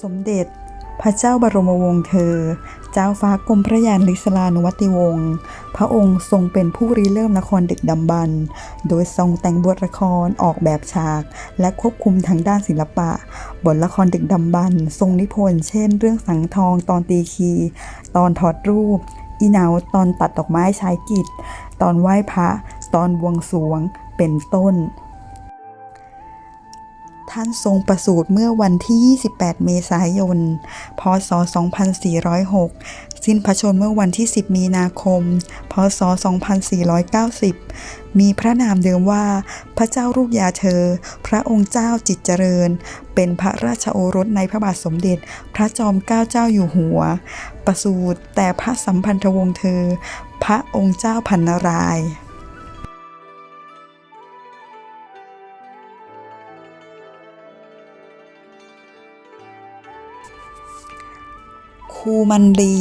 สมเด็จพระเจ้าบรมวงศ์เธอ เจ้าฟ้ากรมพระยานลิศลานุวัติวงศ์พระองค์ทรงเป็นผู้ริเริ่มละครดึกดำบรรพ์โดยทรงแต่งบทละครออกแบบฉาก และควบคุมทางด้านศิลปะ บทละครดึกดำบรรพ์ทรงนิพนธ์เช่น เรื่องสังทองตอนตีคี ตอนถอดรูป อีเหนาตอนตัดดอกไม้ชายกิจ ตอนไหว้พระ ตอนบวงสรวง เป็นต้น ท่านทรงประสูติเมื่อวันที่ 28 เมษายน พศ 2406 สิ้นพระชนเมื่อวันที่ 10 มีนาคม พศ 2490 มีพระนามเดิมว่าพระเจ้าลูกยาเธอ พระองค์เจ้าจิตเจริญ เป็นพระราชโอรสในพระบาทสมเด็จ พระจอมเกล้าเจ้าอยู่หัว ประสูติแต่พระสัมพันธวงศ์เธอ พระองค์เจ้าพันนารายณ์ รูมันลี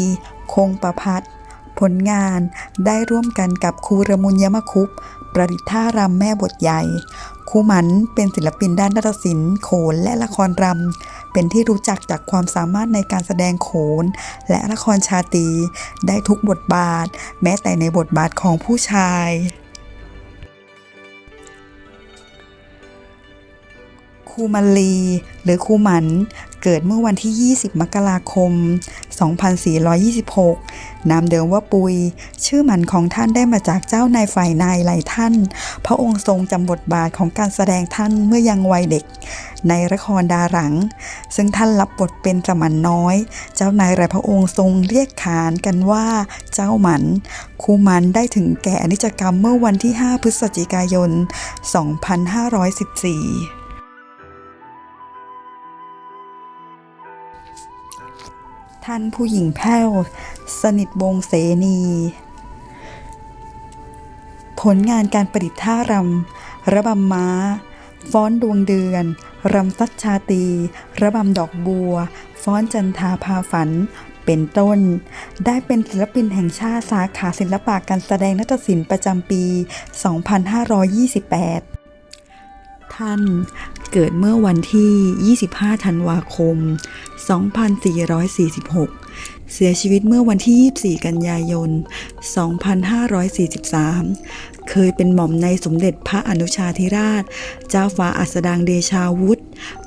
คงประพัฒน์ผลงานได้ร่วมกันกับครูระมุญยมคุปประดิษฐ์ท่ารำแม่บทใหญ่ครูหมันเป็นศิลปินด้านนาฏศิลป์โขนและละครรำเป็นที่รู้จักจากความสามารถในการแสดงโขน และละครชาตรีได้ทุกบทบาท แม้แต่ในบทบาทของผู้ชายครูมันลีหรือครูหมัน เกิดเมื่อวันที่ 20 มกราคม 2426 นามเดิมว่าปุย ชื่อหมันของท่านได้มาจากเจ้านายฝ่ายนายหลายท่าน พระองค์ทรงจำบทบาทของการแสดงท่านเมื่อยังวัยเด็ก ในละครดาหลัง ซึ่งท่านรับบทเป็นสมันน้อย เจ้านายหลายพระองค์ทรงเรียกขานกันว่าเจ้าหมันครูหมันได้ถึงแก่อนิจกรรมเมื่อวันที่ 5 พฤศจิกายน 2514 ท่านผู้หญิงแพ้ว สนิทวงเสนี ผลงานการประดิษฐ์ท่ารำ ระบำม้า ฟ้อนดวงเดือน รำซัดชาตี ระบำดอกบัว ฟ้อนจันทาพาฝัน เป็นต้น ได้เป็นศิลปินแห่งชาติสาขาศิลปะการแสดงนาฏศิลป์ประจำปี 2528 ท่าน เกิดเมื่อวันที่ 25 ธันวาคม 2446 เสียชีวิตเมื่อวันที่ 24 กันยายน 2543 เคยเป็นหม่อมในสมเด็จพระอนุชาธิราช เจ้าฟ้าอัสดางเดชาวุฒิ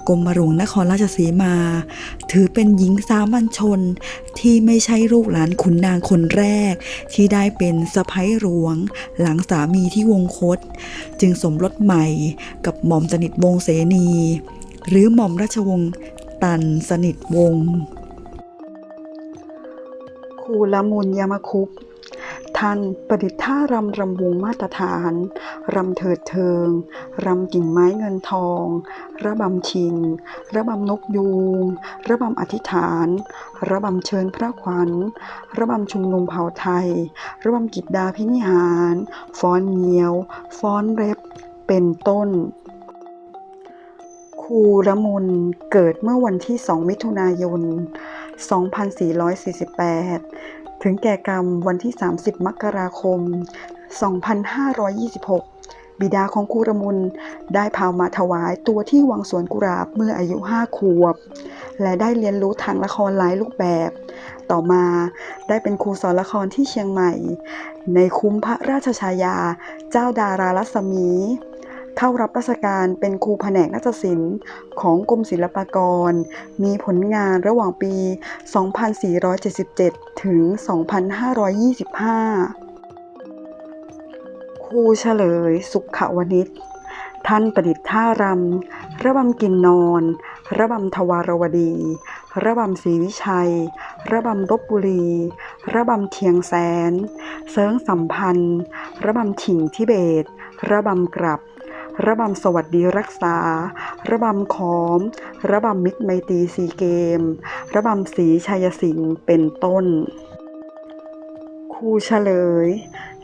กรมหลวงนครราชสีมา ถือเป็นหญิงสามัญชนที่ไม่ใช่ลูกหลานขุนนางคนแรก ที่ได้เป็นสะพ้ยหลวง หลังสามีที่วงคต จึงสมรสใหม่กับหม่อมสนิทวงเสนี หรือหม่อมราชวงศ์ตันสนิทวงศ์คูละมุนยามคุป ท่านประดิษฐ์ท่ารำรำวงมาตรฐาน รำเถิดเทิง รำกิ่งไม้เงินทอง ระบำชิง ระบำนกยูง ระบำอธิษฐาน ระบำเชิญพระขวัญ ระบำชุมนุมเผ่าไทย ระบำกิจดาพินิหาร ฟ้อนเงี้ยว ฟ้อนเร็บ เป็นต้นครูระมุนเกิดเมื่อวันที่ 2 มิถุนายน 2448 ถึงแก่กรรมวันที่ 30 มกราคม 2526 บิดาของครูระมุนได้พามาถวายตัวที่วังสวนกุหลาบเมื่ออายุ5ขวบ และได้เรียนรู้ทางละครหลายรูปแบบ ต่อมาได้เป็นครูสอนละครที่เชียงใหม่ ในคุ้มพระราชชายา เจ้าดารารัศมี เข้ารับราชการเป็นครูแผนกนาฏศิลป์ของกรมศิลปากร มีผลงานระหว่างปี 2477 ถึง 2525 ครูเฉลยสุขวณิชท่านประดิษฐ์ท่ารำ ระบำกินนอน ระบำทวารวดี ระบำศรีวิชัย ระบำลบบุรี ระบำเทียงแสน เสริงสัมพันธ์ ระบำถิ่งทิเบต ระบำกลับ ระบำสวัสดีรักษา ระบำขอม ระบำมิตรไมตรีซีเกม ระบำศรีชัยสิงห์เป็นต้น ครูเฉลย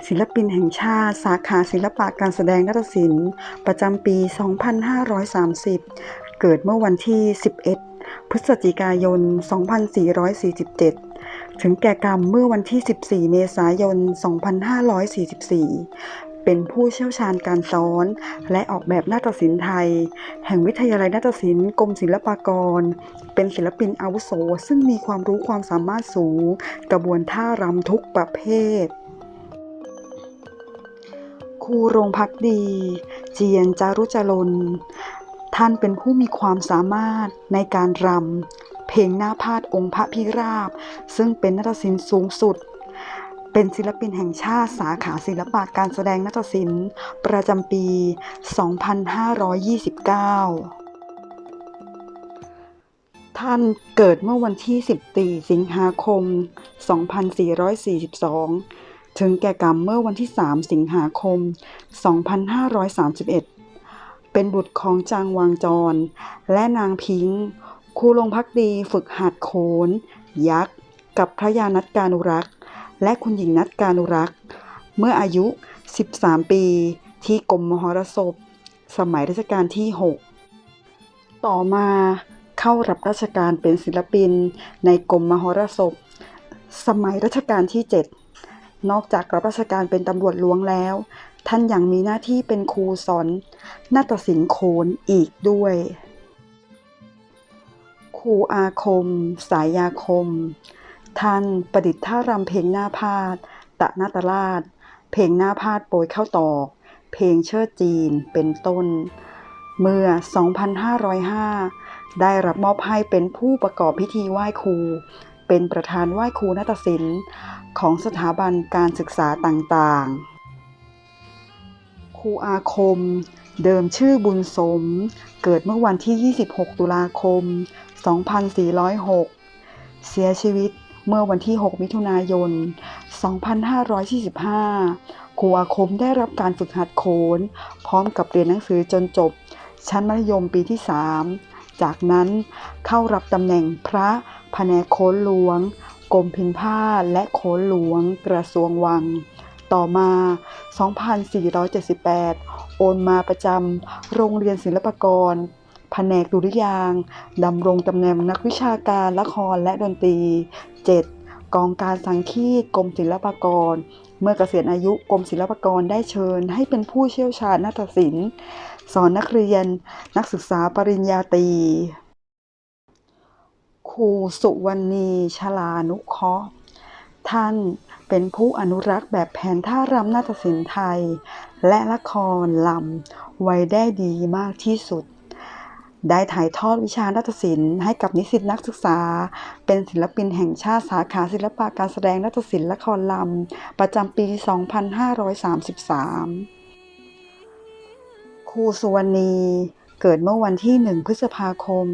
ศิลปินแห่งชาติ สาขาศิลปะการแสดงนาฏศิลป์ ประจำปี 2530 เกิดเมื่อวันที่ 11 พฤศจิกายน 2447ถึงแก่กรรมเมื่อวันที่ 14 เมษายน 2544 เป็นผู้เชี่ยวชาญการสอน และออกแบบนาฏศิลป์ไทย แห่งวิทยาลัยนาฏศิลป์กรมศิลปากร เป็นศิลปินอาวุโส ซึ่งมีความรู้ความสามารถสูง กระบวนท่ารำทุกประเภทครูโรงพักดี เจียนจารุจรนท่านเป็นผู้มีความสามารถในการรำเพลงหน้าพาดองค์พระพิราบ ซึ่งเป็นนาฏศิลป์สูงสุด เป็นศิลปินแห่งชาติสาขาศิลปะการแสดงนาฏศิลป์ ประจำปี 2529 ท่านเกิดเมื่อวันที่ 14 สิงหาคม 2442 ถึงแก่กรรมเมื่อวันที่ 3 สิงหาคม 2531เป็นบุตรของจางวางจร และนางพิงครูลงพักดีฝึกหัดโขน ยักษ์ กับพระยานัทการุรักษ์ และคุณหญิงนัทการุรักษ์ เมื่ออายุ 13 ปี ที่กรมมหรสพ สมัยรัชกาลที่ 6 ต่อมาเข้ารับราชการเป็นศิลปินในกรมมหรสพ สมัยรัชกาลที่ 7 นอกจากรับราชการเป็นตำรวจหลวงแล้ว ท่านยังมีหน้าที่เป็นครูสอนนาฏศิลป์โขนอีกด้วยครูอาคม สายยาคม ท่านประดิษฐ์ท่ารำเพลงหน้าพาดตะนาตราช เพลงหน้าพาดโปรยเข้าตอก เพลงเชิดจีนเป็นต้น เมื่อ 2505 ได้รับมอบให้เป็นผู้ประกอบพิธีไหว้ครู เป็นประธานไหว้ครูนาฏศิลป์ ของสถาบันการศึกษาต่างๆ ครูอาคมเดิมชื่อบุญสม เกิดเมื่อวันที่ 26 ตุลาคม 2406 เสียชีวิต เมื่อวันที่ 6 มิถุนายน 2545 ครูอาคมได้รับการฝึกหัดโขน พร้อมกับเรียนหนังสือจนจบ ชั้นมัธยมปีที่ 3 จากนั้นเข้ารับตำแหน่งพระแผนกโขนหลวงกรมพิมพ์ผ้าและโขนหลวงกระทรวงวัง ต่อมา 2478 โอนมาประจำโรงเรียนศิลปากร แผนกดุริยางดำรงตำแหน่งนักวิชาการละครและดนตรี 7. กองการสังคีตกรมศิลปากร เมื่อเกษียณอายุกรมศิลปากรได้เชิญ ให้เป็นผู้เชี่ยวชาญนาฏศิลป์ สอนนักเรียน นักศึกษาปริญญาตรีครูสุวรรณีชลานุเคราะห์ท่านเป็นผู้อนุรักษ์แบบแผนท่ารำนาฏศิลป์ไทย และละครลำไว้ได้ดีมากที่สุด ได้ถ่ายทอดวิชานาฏศิลป์ให้กับนิสิตนักศึกษา เป็นศิลปินแห่งชาติสาขาศิลปะการแสดงนาฏศิลป์ละครลำ ประจำปี 2533 ครูสุวรรณีเกิดเมื่อวันที่ 1 พฤษภาคม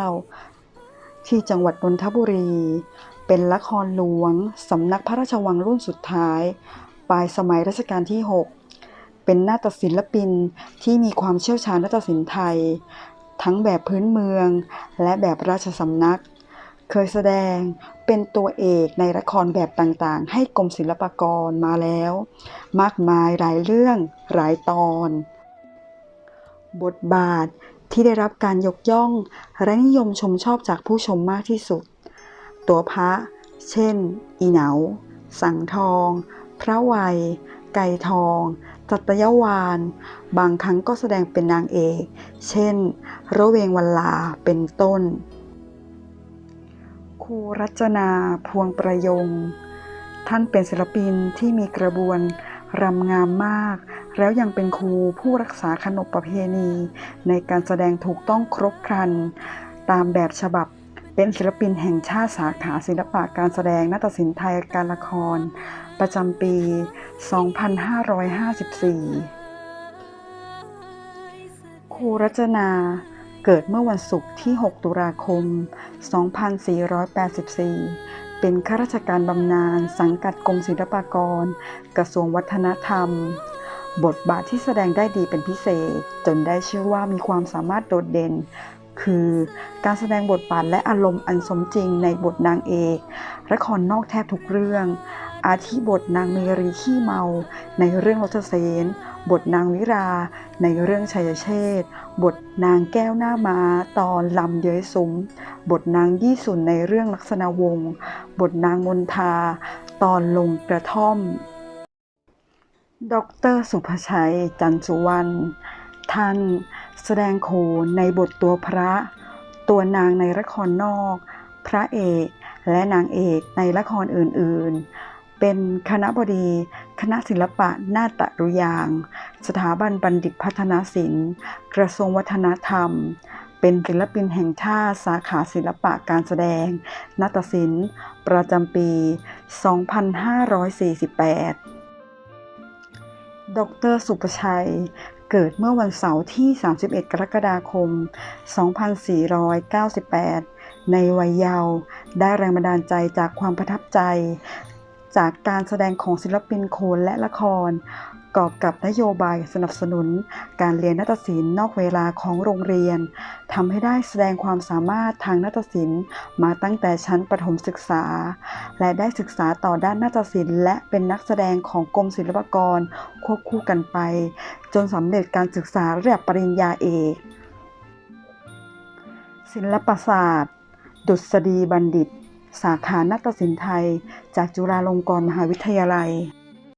2469 ที่จังหวัดนนทบุรี เป็นละครหลวงสำนักพระราชวังรุ่นสุดท้าย ปลายสมัยรัชกาลที่ 6 เป็นนาฏศิลปินที่มีความเชี่ยวชาญนาฏศิลป์ไทย ทั้งแบบพื้นเมืองและแบบราชสำนัก เคยแสดงเป็นตัวเอกในละครแบบต่างๆ ให้กรมศิลปากรมาแล้ว มากมายหลายเรื่องหลายตอน บทบาทที่ได้รับการยกย่อง และนิยมชมชอบจากผู้ชมมากที่สุด ตัวพระ เช่น อีเหนา สังทอง พระวัย ไก่ทอง จัตยวาน บางครั้งก็แสดงเป็นนางเอก เช่น ระเวงวันลา เป็นต้น ครูรัชนา พวงประยง ท่านเป็นศิลปินที่มีกระบวนรำงามมาก แล้วยังเป็นครูผู้รักษาขนบประเพณี ในการแสดงถูกต้องครบครัน ตามแบบฉบับ เป็นศิลปินแห่งชาติสาขาศิลปะการแสดงนาฏศิลป์ไทยการละคร ประจำปี 2554 ครูรัชนาเกิดเมื่อวันศุกร์ที่ 6 ตุลาคม 2484 เป็นข้าราชการบำนาญสังกัดกรมศิลปากร กระทรวงวัฒนธรรม บทบาทที่แสดงได้ดีเป็นพิเศษ จนได้ชื่อว่ามีความสามารถโดดเด่น คือการแสดงบทบาทและอารมณ์อันสมจริงในบทนางเอกละครนอกแทบทุกเรื่อง อาทิบทนางเมรีขี้เมา ในเรื่องรถเสนบทนางวิรา ในเรื่องชัยเชษบทนางแก้วหน้ามาตอนลำเย้ยสุมบทนางยี่สุนในเรื่องลักษณะวงศ์บทนางมนทา ตอนลงกระท่อม ดรสุภชัย จันทร์สุวรรณท่าน แสดงโขนในบทตัวพระ ตัวนางในละครนอก พระเอกและนางเอกในละครอื่นๆ เป็นคณะบดี คณะศิลปะนาฏรุยาง สถาบันบัณฑิตพัฒนศิลป์ กระทรวงวัฒนธรรม เป็นศิลปินแห่งชาติสาขาศิลปะการแสดง นาฏศิลป์ ประจำปี 2548ดรสุประชัย เกิดเมื่อวันเสาร์ที่ 31 กรกฎาคม 2498 ในวัยเยาว์ได้แรงบันดาลใจจากความประทับใจ จากการแสดงของศิลปินโขนและละคร กอบกับนโยบายสนับสนุน การเรียนนาฏศิลป์นอกเวลาของโรงเรียนทำให้ได้แสดงความสามารถทางนาฏศิลป์มาตั้งแต่ชั้นประถมศึกษา และได้ศึกษาต่อด้านนาฏศิลป์ และเป็นนักแสดงของกรมศิลปากรควบคู่กันไป จนสำเร็จการศึกษาระดับปริญญาเอกศิลปศาสตร์ ดุษฎีบัณฑิต สาขานาฏศิลป์ไทย จากจุฬาลงกรณ์มหาวิทยาลัย